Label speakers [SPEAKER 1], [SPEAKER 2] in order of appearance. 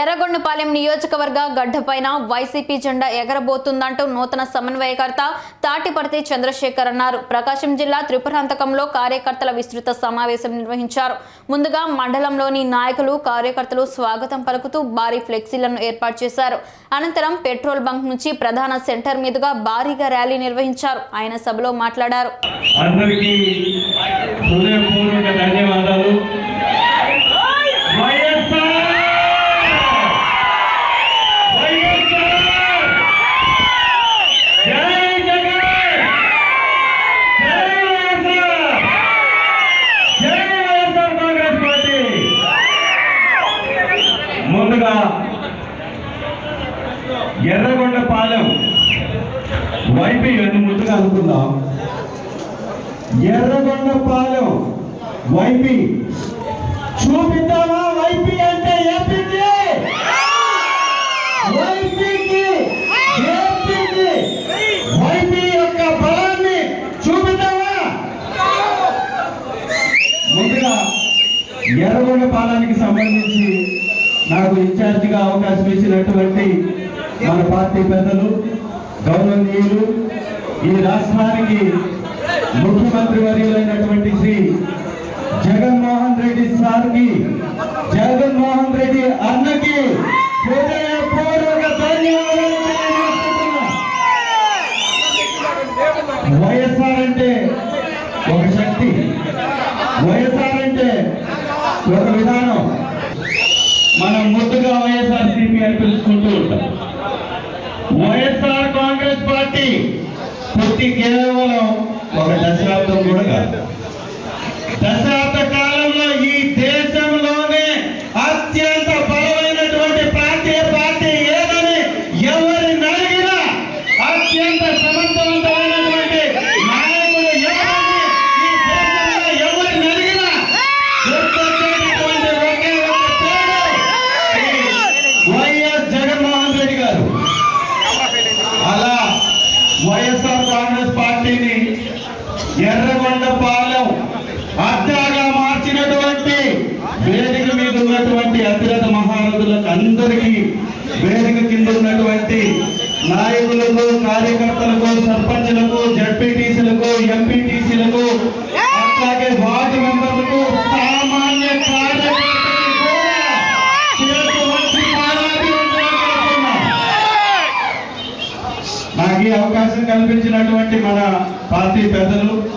[SPEAKER 1] ఎర్రగొండపాలెం నియోజకవర్గ గడ్డపైన వైసీపీ జెండా ఎగరబోతుందంటూ నూతన సమన్వయకర్త తాటిపర్తి చంద్రశేఖర్ అన్నారు. ప్రకాశం జిల్లా త్రిపురాంతకంలో కార్యకర్తల విస్తృత సమావేశం నిర్వహించారు. ముందుగా మండలంలోని నాయకులు కార్యకర్తలు స్వాగతం పలుకుతూ భారీ ఫ్లెక్సీలను ఏర్పాటు చేశారు. అనంతరం పెట్రోల్ బంక్ నుంచి ప్రధాన సెంటర్ మీదుగా భారీగా ర్యాలీ నిర్వహించారు. ఆయన సభలో మాట్లాడారు.
[SPEAKER 2] అందరికీ ధన్యవాదాలు వైఎస్ఆర్ వైఎస్ఆర్ జై జగన్ జై వైఎస్ఆర్ జై వైఎస్ఆర్ కాంగ్రెస్ పార్టీ ముందుగా ఎర్రగొండపాలెం వైపీ అని ముందుగా అనుకుందాం. ఎర్రగొండపాలెం వైపీ. చూపిద్దామా వైపీ అంటే ఏపీకి? వైపీకి ఏపీకి. వైపీ యొక్క బలాన్ని చూపిద్దామా? ముందుగా ఎర్రగొండపాలానికి సంబంధించి నాకు ఇన్ఛార్జిగా అవకాశం ఇచ్చినటువంటి మన పార్టీ పెద్దలు గౌరవనీయులు ఈ రాష్ట్రానికి ముఖ్యమంత్రి వర్యులైనటువంటి శ్రీ జగన్మోహన్ రెడ్డి సార్కి జగన్మోహన్ రెడ్డి అన్నకి హృదయపూర్వక ధన్యవాదాలు వైఎస్ఆర్ అంటే ఒక శక్తి వైఎస్ఆర్ అంటే ఒక విధానం. మనం ముద్దుగా వైఎస్ఆర్ సిపి అని పిలుచుకుంటూ ఉంటాం. YSR Congress party. పుట్టి కేవలం ఒక దశాబ్దం కూడా కాదు. ఎర్రగొండపాలెం అడ్డాగా మార్చినటువంటి వేదిక మీద ఉన్నటువంటి అతిరథ మహారథులకు అందరికీ వేదిక కింద ఉన్నటువంటి నాయకులకు కార్యకర్తలకు సర్పంచులకు జడ్పీటీసీలకు ఎంపీటీసీలకు అట్లాగే వార్డు మెంబర్లకు సామాన్య కార్యకర్తలకు నాకు ఈ అవకాశం కల్పించినటువంటి మన పార్టీ పెద్దలు